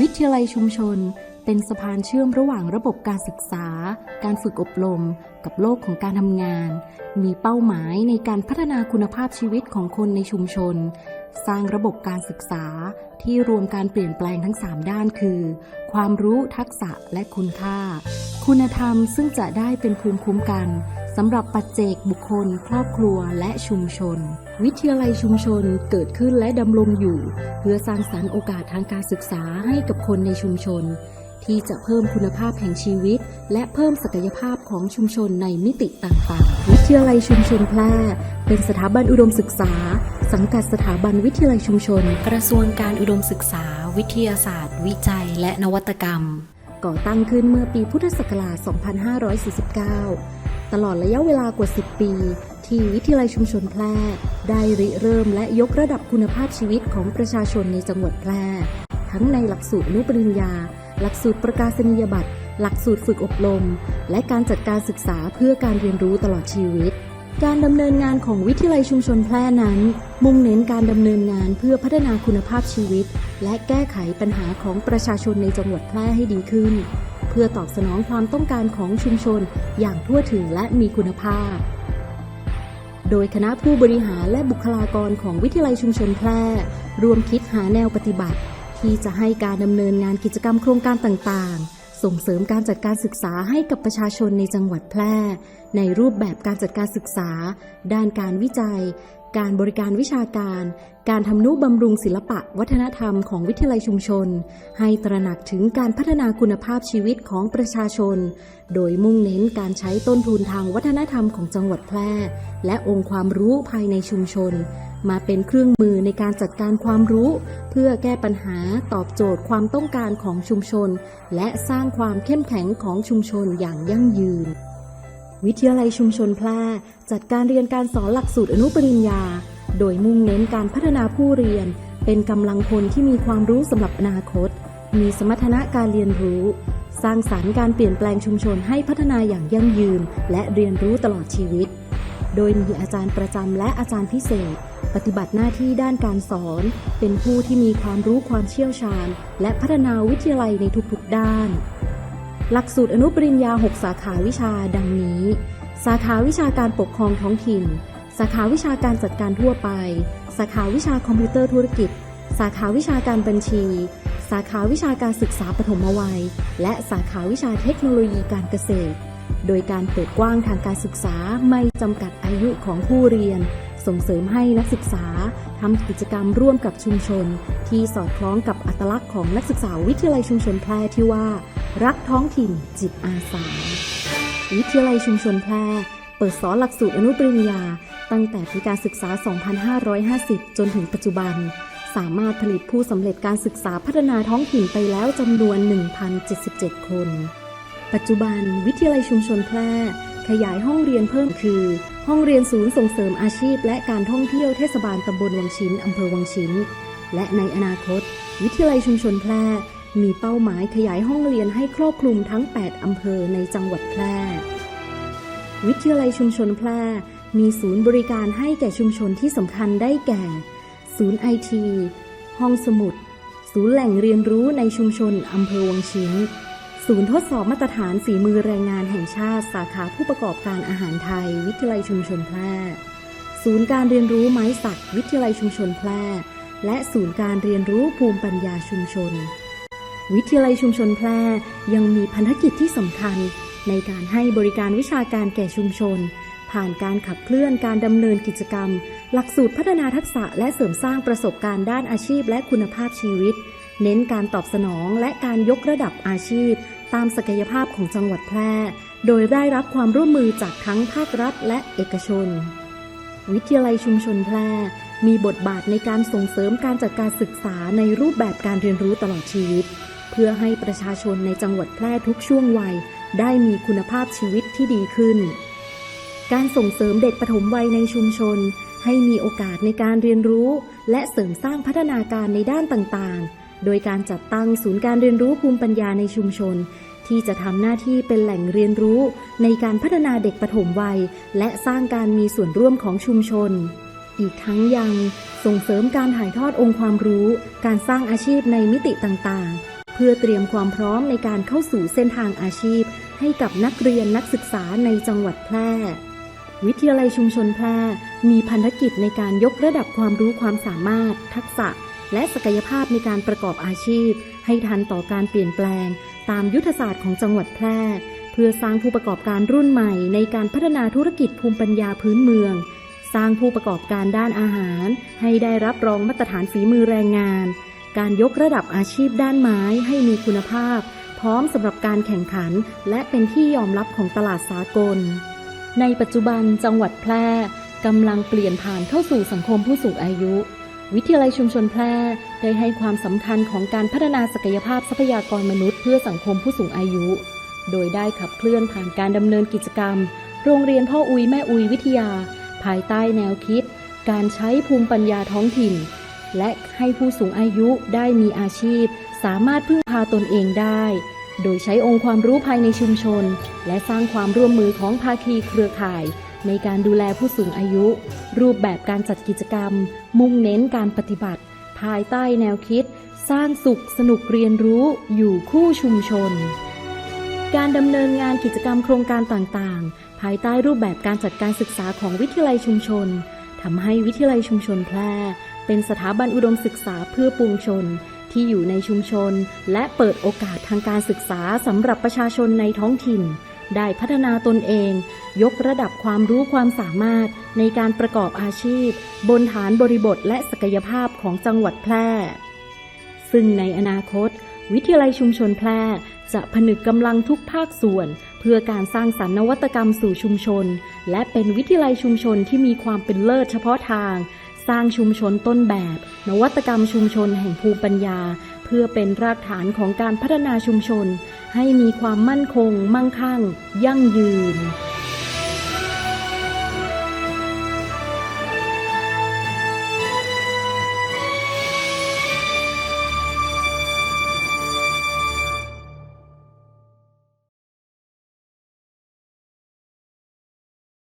วิทยาลัยชุมชน เป็นสะพานเชื่อมระหว่างระบบการศึกษา การฝึกอบรม กับโลกของการทำงาน มีเป้าหมายในการพัฒนาคุณภาพชีวิตของคนในชุมชน สร้างระบบการศึกษาที่รวมการเปลี่ยนแปลงทั้ง 3 ด้านคือ ความรู้ทักษะและคุณค่า คุณธรรมซึ่งจะได้เป็นภูมิคุ้มกัน สำหรับปัจเจกบุคคล ครอบครัวและชุมชน วิทยาลัยชุมชนเกิดขึ้นและดำรงอยู่ เพื่อสร้างสรรค์โอกาสทางการศึกษาให้กับคนในชุมชน ที่จะเพิ่มคุณภาพแห่งชีวิต และเพิ่มศักยภาพของชุมชนในมิติต่างๆ วิทยาลัยชุมชนแพร่ เป็นสถาบันอุดมศึกษา สังกัดสถาบันวิทยาลัยชุมชน กระทรวงการอุดมศึกษา วิทยาศาสตร์ วิจัย และนวัตกรรมก่อตั้งขึ้นเมื่อปีพุทธศักราช 2549 ตลอดระยะเวลากว่า 10 ปี ที่วิทยาลัยชุมชนแพร่ได้ริเริ่มและยกระดับคุณภาพชีวิตของประชาชนในจังหวัดแพร่ ทั้งในหลักสูตรอนุปริญญา หลักสูตรประกาศนียบัตร หลักสูตรฝึกอบรม และการจัดการศึกษาเพื่อการเรียนรู้ตลอดชีวิตการดำเนินงานของวิทยาลัยชุมชนแพร่นั้น มุ่งเน้นการดำเนินงานเพื่อพัฒนาคุณภาพชีวิต และแก้ไขปัญหาของประชาชนในจังหวัดแพร่ให้ดีขึ้น พื่อตอบสนองความต้องการของชุมชนอย่างทั่วถึงและมีคุณภาพ โดยคณะผู้บริหารและบุคลากรของวิทยาลัยชุมชนแพร่รวมคิดหาแนวปฏิบัติ ที่จะให้การดำเนินงานกิจกรรมโครงการต่างๆ ส่งเสริมการจัดการศึกษาให้กับประชาชนในจังหวัดแพร่ ในรูปแบบการจัดการศึกษา ด้านการวิจัย การบริการวิชาการ การทำนุบำรุงศิลปะวัฒนธรรมของวิทยาลัยชุมชน ให้ตระหนักถึงการพัฒนาคุณภาพชีวิตของประชาชน โดยมุ่งเน้นการใช้ต้นทุนทางวัฒนธรรมของจังหวัดแพร่ และองค์ความรู้ภายในชุมชน มาเป็นเครื่องมือในการจัดการความรู้ เพื่อแก้ปัญหาตอบโจทย์ความต้องการของชุมชน และสร้างความเข้มแข็งของชุมชนอย่างยั่งยืน วิทยาลัยชุมชนแพร่จัดการเรียนการสอนหลักสูตรอนุปริญญา โดยมุ่งเน้นการพัฒนาผู้เรียน เป็นกำลังคนที่มีความรู้สำหรับอนาคต มีสมรรถนะการเรียนรู้ สร้างสารรค์การเปลี่ยนแปลงชุมชนให้พัฒนาอย่างยั่งยืน และเรียนรู้ตลอดชีวิต โดยมีอาจารย์ประจำและอาจารย์พิเศษ ปฏิบัติหน้าที่ด้านการสอน เป็นผู้ที่มีความรู้ความเชี่ยวชาญ และพัฒนาวิทยาลัยในทุกๆด้าน หลักสูตรอนุปริญญา 6 สาขาวิชาดังนี้ สาขาวิชาการปกครองท้องถิ่น สาขาวิชาการจัดการทั่วไป สาขาวิชาคอมพิวเตอร์ธุรกิจ สาขาวิชาการบัญชี สาขาวิชาการศึกษาปฐมวัย และสาขาวิชาเทคโนโลยีการเกษตร โดยการเปิดกว้างทางการศึกษาไม่จำกัดอายุของผู้เรียน ส่งเสริมให้นักศึกษาทำกิจกรรมร่วมกับชุมชน ที่สอดคล้องกับอัตลักษณ์ของนักศึกษาวิทยาลัยชุมชนแพร่ที่ว่า รักท้องถิ่นจิตอาสา วิทยาลัยชุมชนแพร่เปิดสอนหลักสูตรอนุปริญญา ตั้งแต่ปีการศึกษา 2550 จนถึงปัจจุบัน สามารถผลิตผู้สำเร็จการศึกษาพัฒนาท้องถิ่นไปแล้วจำนวน 1,077 คน ปัจจุบันวิทยาลัยชุมชนแพร่ขยายห้องเรียนเพิ่มคือ ห้องเรียนศูนย์ส่งเสริมอาชีพ และการท่องเที่ยวเทศบาลตำบลวังชิ้นอำเภอวังชิ้น และในอนาคต วิทยาลัยชุมชนแพร่ มีเป้าหมายขยายห้องเรียนให้ครอบคลุมทั้ง 8 อำเภอในจังหวัดแพร่ วิทยาลัยชุมชนแพร่ มีศูนย์บริการให้แก่ชุมชนที่สำคัญได้แก่ ศูนย์ไอที ห้องสมุด ศูนย์แหล่งเรียนรู้ในชุมชนอำเภอวังชิ้น ศูนย์ทดสอบมาตรฐานฝีมือแรงงานแห่งชาติสาขาผู้ประกอบการอาหารไทย วิทยาลัยชุมชนแพร่ ศูนย์การเรียนรู้ไม้สักวิทยาลัยชุมชนแพร่ และศูนย์การเรียนรู้ภูมิปัญญาชุมชน วิทยาลัยชุมชนแพร่ยังมีพันธกิจที่สำคัญ ในการให้บริการวิชาการแก่ชุมชน ผ่านการขับเคลื่อนการดำเนินกิจกรรม หลักสูตรพัฒนาทักษะและเสริมสร้างประสบการณ์ด้านอาชีพและคุณภาพชีวิต เน้นการตอบสนองและการยกระดับอาชีพ ตามศักยภาพของจังหวัดแพร่ โดยได้รับความร่วมมือจากทั้งภาครัฐและเอกชน วิทยาลัยชุมชนแพร่ มีบทบาทในการส่งเสริมการจัดการศึกษาในรูปแบบการเรียนรู้ตลอดชีวิต เพื่อให้ประชาชนในจังหวัดแพร่ทุกช่วงวัย ได้มีคุณภาพชีวิตที่ดีขึ้น การส่งเสริมเด็กปฐมวัยในชุมชน ให้มีโอกาสในการเรียนรู้ และเสริมสร้างพัฒนาการในด้านต่างๆ โดยการจัดตั้งศูนย์การเรียนรู้ภูมิปัญญาในชุมชน ที่จะทำหน้าที่เป็นแหล่งเรียนรู้ในการพัฒนาเด็กปฐมวัย และสร้างการมีส่วนร่วมของชุมชน อีกทั้งยังส่งเสริมการถ่ายทอดองค์ความรู้ การสร้างอาชีพในมิติต่างๆ เพื่อเตรียมความพร้อมในการเข้าสู่เส้นทางอาชีพ ให้กับนักเรียนนักศึกษาในจังหวัดแพร่วิทยาลัยชุมชนแพร่มีพันธกิจในการยกระดับความรู้ความสามารถ ทักษะ และศักยภาพในการประกอบอาชีพ ให้ทันต่อการเปลี่ยนแปลง ตามยุทธศาสตร์ของจังหวัดแพร่ เพื่อสร้างผู้ประกอบการรุ่นใหม่ ในการพัฒนาธุรกิจภูมิปัญญาพื้นเมือง สร้างผู้ประกอบการด้านอาหาร ให้ได้รับรองมาตรฐานฝีมือแรงงาน การยกระดับอาชีพด้านไม้ให้มีคุณภาพ พร้อมสำหรับการแข่งขัน และเป็นที่ยอมรับของตลาดสากล ในปัจจุบันจังหวัดแพร่กำลังเปลี่ยนผ่านเข้าสู่สังคมผู้สูงอายุ วิทยาลัยชุมชนแพร่ได้ให้ความสำคัญของการพัฒนาศักยภาพทรัพยากรมนุษย์เพื่อสังคมผู้สูงอายุ โดยได้ขับเคลื่อนผ่านการดำเนินกิจกรรม โรงเรียนพ่ออุยแม่อุยวิทยา ภายใต้แนวคิด การใช้ภูมิปัญญาท้องถิ่น และให้ผู้สูงอายุได้มีอาชีพ สามารถพึ่งพาตนเองได้ โดยใช้องค์ความรู้ภายในชุมชน และสร้างความร่วมมือของภาคีเครือข่าย ในการดูแลผู้สูงอายุ รูปแบบการจัดกิจกรรม มุ่งเน้นการปฏิบัติ ภายใต้แนวคิด สร้างสุขสนุกเรียนรู้อยู่คู่ชุมชน การดำเนินงานกิจกรรมโครงการต่างๆ ภายใต้รูปแบบการจัดการศึกษาของวิทยาลัยชุมชนทำให้วิทยาลัยชุมชนแพร่ เป็นสถาบันอุดมศึกษาเพื่อปวงชนที่อยู่ในชุมชน และเปิดโอกาสทางการศึกษาสำหรับประชาชนในท้องถิ่น ได้พัฒนาตนเอง ยกระดับความรู้ความสามารถในการประกอบอาชีพ บนฐานบริบทและศักยภาพของจังหวัดแพร่ ซึ่งในอนาคต วิทยาลัยชุมชนแพร่จะผนึกกำลังทุกภาคส่วน เพื่อการสร้างสรรค์นวัตกรรมสู่ชุมชน และเป็นวิทยาลัยชุมชนที่มีความเป็นเลิศเฉพาะทาง สร้างชุมชนต้นแบบ นวัตกรรมชุมชนแห่งภูมิปัญญา เพื่อเป็นรากฐานของการพัฒนาชุมชน ให้มีความมั่นคง มั่งคั่ง ยั่งยืน